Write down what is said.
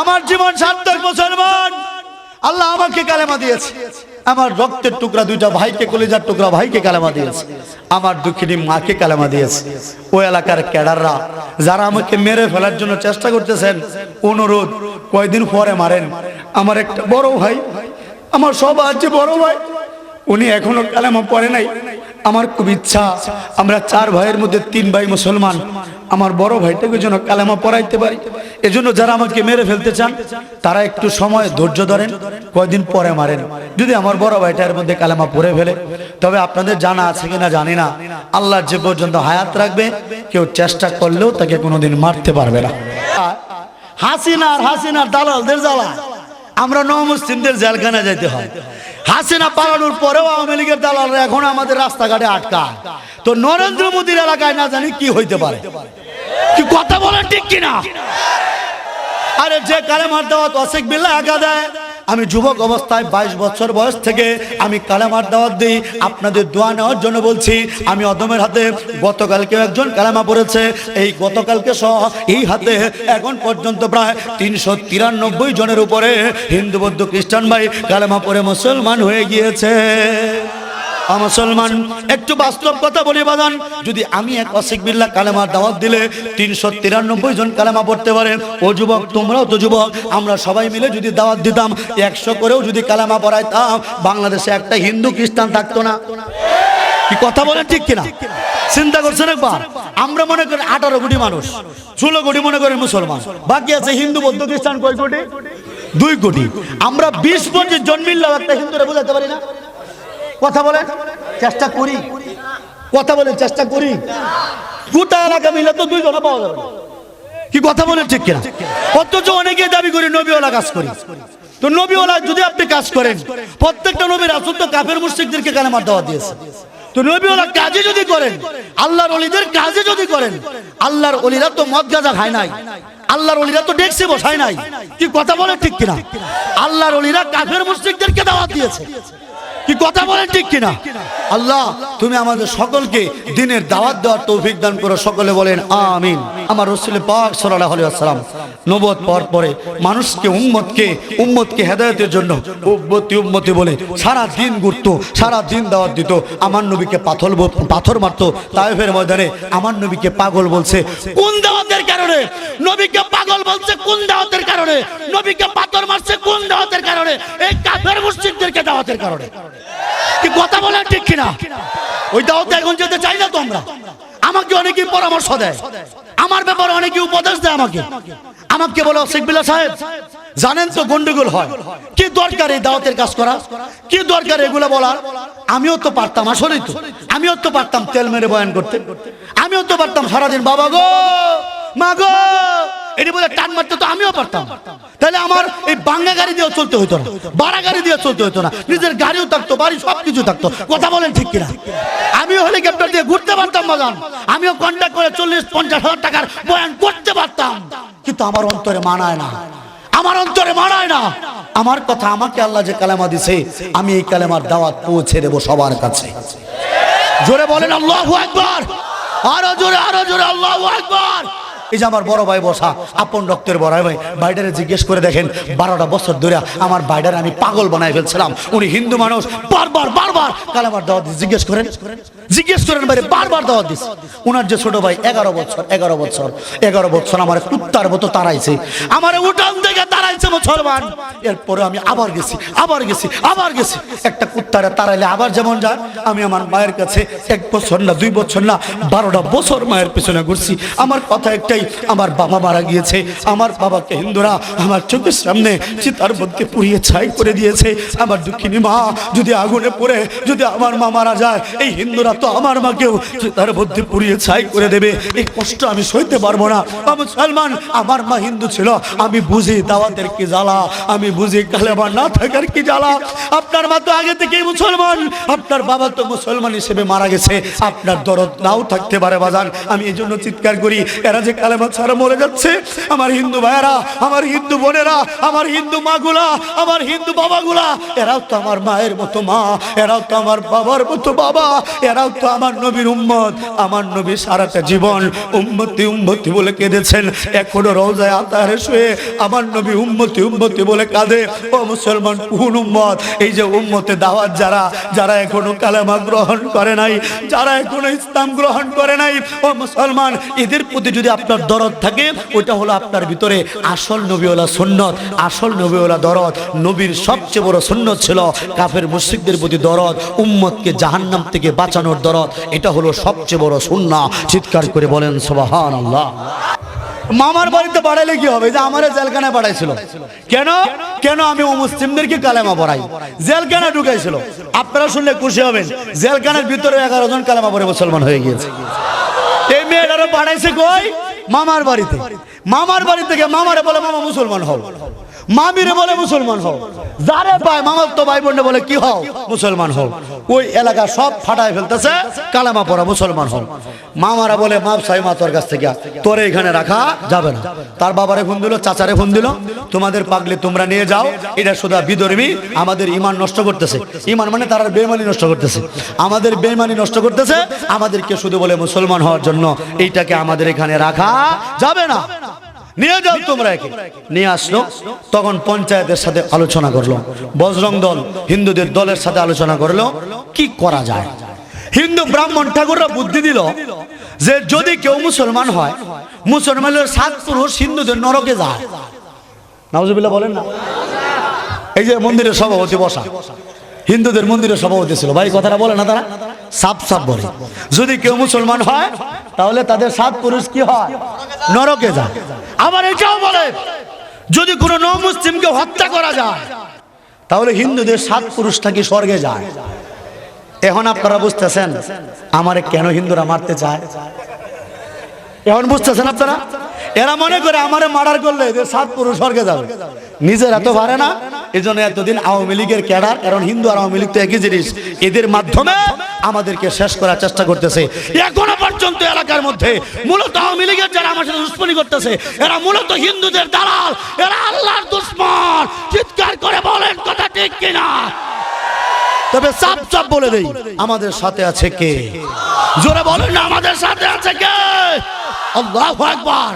আমার জীবন সার্থক মুসলমান। আল্লাহ আমাকে কালেমা দিয়েছে। আমার রক্তের টুকরা দুইটা ভাইকে, কলেজার টুকরা ভাইকে কালেমা দিয়েছে। আমার দুঃখিনী মাকে কালেমা দিয়েছে। ওই এলাকার ক্যাডাররা, যারা আমাকে মেরে ফেলার জন্য চেষ্টা করতেছেন, অনুরোধ, কয়দিন পরে মারেন। আমার একটা বড় ভাই, আমার সব আছে বড় ভাই, উনি এখনও কালেমা পড়ে নাই। আমার খুব ইচ্ছা, আমরা চার ভাইয়ের মধ্যে তিন ভাই মুসলমান। আমার বড় ভাইটাকে যেন কালেমা পড়াইতে পারি। এজন্য যারা আমাকে মেরে ফেলতে চান, তারা একটু সময় ধৈর্য ধরেন কয়েকদিন পরে মারেন। যদি আমার বড় ভাইটার মধ্যে কালেমা পড়ে ফেলে, তবে আপনাদের জানা আছে কিনা জানি না। আল্লাহ যে পর্যন্ত হায়াত রাখবে, কেউ চেষ্টা করলেও তাকে কোনোদিন মারতে পারবে না। হাসিনার হাসিনার দালালদের জ্বালা আমরা ন মুসলিমদের জেলখানা যাইতে হয়। হাসিনা পালানোর পরেও আওয়ামী লীগের দালালরা এখন আমাদের রাস্তাঘাটে আটকা। তো নরেন্দ্র মোদীর এলাকায় না জানি কি হইতে পারে। কি কথা বলে ঠিক কিনা? আরে যে কালেমার দাওয়াত অসিক বিল্লা একা দেয় আমি যুবক অবস্থায় বাইশ বছর বয়স থেকে আমি কালামার দাওয়াত দিই। আপনাদের দোয়া নেওয়ার জন্য বলছি, আমি অদমের হাতে গতকালকেও একজন কালামা পড়েছে। এই গতকালকে সহ এই হাতে এখন পর্যন্ত প্রায় তিনশো তিরানব্বই জনের উপরে হিন্দু, বৌদ্ধ, খ্রিস্টান ভাই কালামা পড়ে মুসলমান হয়ে গিয়েছে। মুসলমান, একটু বাস্তব কথা বলি বাজান। যদি আমি এক অশিক বিল্লা কালেমার দাওয়াত দিলে তিনশো তিরানব্বই জন কালেমা পড়তে পারে। ও যুবক, তোমরাও তো যুবক, আমরা সবাই মিলে যদি দাওয়াত দিতাম, একশো করেও যদি কালেমা পড়াইতাম, বাংলাদেশে একটা হিন্দু খ্রিস্টান থাকতো না। কি কথা বলেন ঠিক কিনা? চিন্তা করছেন একবার? আমরা মনে করি আঠারো কোটি মানুষ, ষোলো কোটি মনে করি মুসলমান। বাকি আছে হিন্দু, বৌদ্ধ, খ্রিস্টান কয় কোটি? দুই কোটি। আমরা বিশ পঁচিশ জন মিললেও একটা হিন্দুরা বোঝাতে পারি না। কথা বলেন চেষ্টা করি। কথা বলেন চেষ্টা করি। গোটা এলাকা মিলে তো দুইজন পাওয়া যাবে। কি কথা বলেন ঠিক কিনা? অথচ অনেকে দাবি করি নবীওয়ালা কাজ করি। তো নবীওয়ালা যদি আপনি কাজ করেন, প্রত্যেকটা নবীর আসল তো কাফের মুশ্রিকদেরকে কালেমার দেওয়া দিয়েছে। তো নবীওয়ালা কাজে যদি করেন, আল্লাহর অলিদের কাজে যদি করেন, আল্লাহর অলিরা তো মদ গাঁজা খায় নাই। আল্লাহর অলিরা তো ডেকসে বসায় নাই। কি কথা বলে ঠিক কিনা? আল্লাহর অলিরা কাফের মুশ্রিকদেরকে দাওয়াত দিয়েছে। কি কথা বলেন ঠিক কিনা? আল্লাহ, তুমি আমাদের সকলকে দিনের দাওয়াত দেওয়ার তৌফিক দান করো। সকলে বলেন, আমিন। আমার রসুল পাক সাল্লাল্লাহু আলাইহি ওয়াসাল্লাম নবুয়ত পাওয়ার পরে মানুষকে, উম্মতকে উম্মতকে হেদায়েতের জন্য উম্মতি উম্মতি বলে সারা দিন ঘুরতো, সারা দিন দাওয়াত দিত। আমার নবীকে পাথর পাথর মারতো তায়েফের ময়দানে। আমার নবীকে পাগল বলছে, কোন দাওয়াতের কারণে। নবীকে পাগল বলছে কোন দাওয়াতের কারণে? নবীকে পাথর মারছে কোন দাওয়াতের কারণে? এই কাফের মুশরিকদেরকে দাওয়াতের কারণে। কি কথা বলে ঠিক কিনা? ওই দাওয়াতে এখন যেতে চাই না তো আমরা আমাকে অনেকে পরামর্শ দেয়। আমার ব্যাপারে অনেকে উপদেশ দেয় আমাকে। আমাকে বলো শেখবিল্লা সাহেব? জানেন তো গন্ডগোল হয়। কি দরকার এই দাওয়াতের কাজ করা? কি দরকার এগুলো বলার? আমিও তো পারতাম আসলেই তো। আমিও তো পারতাম তেল মেরে বয়ান করতে। আমিও তো পারতাম সারাদিন বাবা গো! মা গো এটি বলে টান মারতে তো আমিও পারতাম। তাহলে আমার এই বাংলা গাড়ি দিয়ে চলতে হতো না। বাড়া গাড়ি দিয়ে চলতে হতো না। নিজের গাড়িও থাকতো বাড়ি সব কিছু থাকতো। কথা বলেন ঠিক কিনা? আমিও হেলিকপ্টার দিয়ে ঘুরতে পারতাম বাজান আমিও কন্ট্যাক্ট করে চল্লিশ পঞ্চাশ হাজার টাকার বয়ান করতে পারতাম। কিন্তু আমার অন্তরে মানায় না। আমার অন্তরে মানায় না। আমার কথা আমাকে আল্লাহ যে কালেমা দিছে আমি এই কালেমার দাওয়াত পৌঁছে দেবো সবার কাছে। জোরে বলেন আল্লাহ একবার আরও জোরে আরও জোরে আল্লাহ একবার এই যে আমার বড় ভাই বসা, আপন রক্তের বড় ভাই। বাইডারে জিজ্ঞেস করে দেখেন, বারোটা বছর ধরে আমার বাইডারে আমি পাগল বানাই ফেলছিলাম। উনি হিন্দু মানুষ, বারবার বারবার কালামার দাওয়াত জিজ্ঞেস করেন জিজ্ঞেস করেন বাইরে বারবার দাওয়াত দিস উনার যে ছোট ভাই, এগারো বছর এগারো বছর এগারো বছর আমার কুত্তার মতো তাড়াইছে আমার উঠান থেকে তাড়াইছে মুসলমান। এরপরে আমি আবার গেছি আবার গেছি আবার গেছি। একটা কুত্তারে তাড়াইলে আবার যেমন যায়, আমি আমার মায়ের কাছে এক বছর না, দুই বছর না, বারোটা বছর মায়ের পেছনে ঘুরছি। আমার কথা একটাই আমার বাবা মারা গিয়েছে। আমার বাবাকে হিন্দুরা আমার চোখের সামনে চিতার মধ্যে পুড়িয়ে ছাই করে দিয়েছে। আমার দুঃখিনী মা, যদি আগুনে পড়ে, যদি আমার মা মারা যায়, এই হিন্দুরা তো আমার মাকেও চিতার মধ্যে পুড়িয়ে ছাই করে দেবে। এই কষ্ট আমি সইতে পারব না। বা মুসলমান, আমার মা হিন্দু ছিল। আমি বুঝি দাওয়াতের কি জ্বালা। আমি বুঝি কালেমা না থাকার কি জ্বালা। আপনার মা তো আগে থেকেই মুসলমান। আপনার বাবা তো মুসলমান হিসেবে মারা গেছে। আপনার দরদ নাও থাকতে পারে বাজান। আমি এই জন্য চিৎকার করি, এরা যে কালেমা ছাড়া মরে যাচ্ছে। আমার হিন্দু ভাইয়েরা, আমার হিন্দু বোনেরা, আমার হিন্দু মাগুলা, আমার হিন্দু বাবাগুলা, এরাও তো আমার মায়ের মতো মা, এরাও তো আমার বাবার মতো বাবা, এরাও তো আমার নবীর উম্মত। আমার নবী সারাটা জীবন উম্মতি উম্মতি বলে কেঁদেছেন। এখনও রোজায় আতারে শুয়ে আমার নবী উম্মতি উম্মতি বলে কাঁদে। ও মুসলমান, কোন উম্মত? এই যে উম্মতে দাওয়াত যারা যারা এখনও কালেমা গ্রহণ করে নাই, যারা এখনও ইসলাম গ্রহণ করে নাই, ও মুসলমান, এদের প্রতি যদি আপনার দরদ থাকে, ওইটা হলো আপনার ভিতরে আসল নবীওয়ালা সুন্নত, আসল নবীওয়ালা দরদ। নবীর সবচেয়ে বড় সুন্নত ছিল কাফের মুশরিকদের প্রতি দরদ, উম্মতকে জাহান্নাম থেকে বাঁচানোর দরদ, এটা হলো সবচেয়ে বড় সুন্না। চিৎকার করে বলেন সুবহান আল্লাহ মামার বাড়িতে বাড়াইলে কি হবে? যে আমারে জেলখানায় পাঠাইছিল। কেন? কেন আমি মুসলিমদেরকে কালেমা পড়াই? জেলখানা ঢুকাইছিল। আপনারা শুনলে খুশি হবেন। জেলখানার ভিতরে এগারো জন কালেমা পড়ে মুসলমান হয়ে গিয়েছে। এই মেয়েটারও পাঠাইছে কই? মামার বাড়িতে। মামার বাড়ি থেকে মামারে বলে মামা মুসলমান হও। মামিরে বলে মুসলমান হও। যারে পায় মামার তো ভাই বোনে বলে, কি হও? মুসলমান হও। ওই এলাকা সব ফাটায় ফেলতেছে, কালামা পড়া মুসলমান হও। মামারা বলে, মাপ সাই, মা তোর কাছ থেকে, তোরে এখানে রাখা যাবে না। তার বাবারে ফোন দিল, চাচারে ফোন দিল, তোমাদের পাগলে, তোমরা নিয়ে যাও, এটা শুধু বিধর্মী আমাদের ইমান নষ্ট করতেছে। ইমান মানে তারা বেমানি নষ্ট করতেছে। আমাদের বেমানি নষ্ট করতেছে, আমাদেরকে শুধু বলে মুসলমান হওয়ার জন্য, এইটাকে আমাদের এখানে রাখা যাবে না। নিয়ে যাও তোমরা একে। নিয়ে আসলো, তখন পঞ্চায়েতের সাথে আলোচনা করল। বজরং দল হিন্দুদের দলের সাথে আলোচনা করল, কি করা যায়? হিন্দু ব্রাহ্মণ ঠাকুররা বুদ্ধি দিল যে যদি কেউ মুসলমান হয় মুসলমানের সাত পুরুষ হিন্দুদের নরকে যায়। নাউজুবিল্লাহ বলেন না। এই যে মন্দিরের সভাপতি বসা, হিন্দুদের মন্দিরের সভাপতি ছিল। ভাই, কথাটা বলে না তারা? সাপ সাপ বলে। যদি কেউ মুসলমান হয়, তাহলে তাদের সাত পুরুষ কি হয়? নরকে যায়। আবার এটাও বলে, যদি কোনো ন মুসলিমকে হত্যা করা যায়, তাহলে হিন্দুদের সাত পুরুষ কি স্বর্গে যায়? এখন আপনারা বুঝতেছেন, আমারে কেন হিন্দুরা মারতে চায়? এখন বুঝতেছেন আপনারা? এরা মনে করে আমারে মার্ডার করলে এদের সাত পুরুষ স্বর্গে যাবে। নিজের এত পারে না। এই জন্য এতদিন আওয়ামী লীগের ক্যাডার, কারণ হিন্দু আর আওয়ামী লীগ তো একই জিনিস। এদের মাধ্যমে আমাদেরকে শেষ করার চেষ্টা করতেছে। এখনও পর্যন্ত এলাকার মধ্যে মূলত আওয়ামী লীগের যারা আমার সাথে দুশ্মনী করতেছে, এরা মূলত হিন্দুদের দালাল, এরা আল্লাহর দুশ্মন। চিৎকার করে বলেন কথা ঠিক কিনা? তবে চাপ চাপ বলে দেই, আমাদের সাথে আছে কে? জোরে বলেন না, আমাদের সাথে আছে কে? আল্লাহু আকবার।